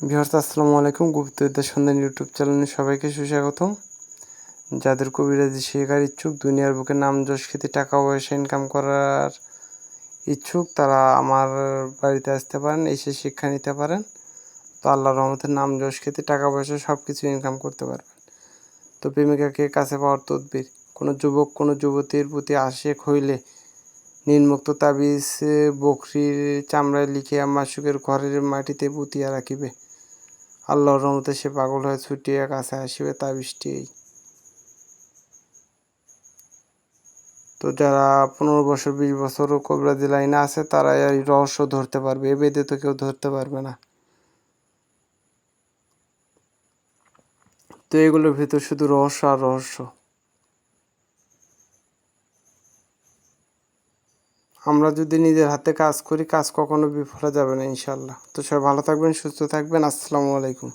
Viewers, আসসালামু আলাইকুম। গুপ্তবিদ্যা সন্ধান ইউটিউব চ্যানেলে সবাইকে সুস্বাগতম। যাদের কবিরাজি শেখার ইচ্ছুক, দুনিয়ার বুকে নাম যশ খেতে টাকা পয়সা ইনকাম করার ইচ্ছুক, তারা আমার বাড়িতে আসতে পারেন, এসে শিক্ষা নিতে পারেন। তো আল্লাহর রহমতের নাম যশ খেতে টাকা পয়সা সব কিছু ইনকাম করতে পারবেন। তো প্রেমিকাকে কাছে পাওয়ার তদবির, কোনো যুবক, কোনো যুবতীর প্রতি আশেক হইলে নির্মুক্ত তাবিজ, বকরির চামড়ায় লিখিয়া মাসুকের ঘরের মাটিতে পুঁতিয়া রাখিবে। আল্লাহর রহমতে সে পাগল হয়ে ছুটিয়া কাছে আসিবে, তা বৃষ্টি তো যারা পনেরো বছর, বিশ বছর কবিরাজি লাইনে আছে তারা এই রহস্য ধরতে পারবে। এ বেদে তো কেউ ধরতে পারবে না। তো এগুলোর ভিতর শুধু রহস্য আর রহস্য। আমরা যদি নিজের হাতে কাজ করি, কাজ কখনো বিফলে যাবে না ইনশাল্লাহ তো সবাই ভালো থাকবেন, সুস্থ থাকবেন। আসসালামু আলাইকুম।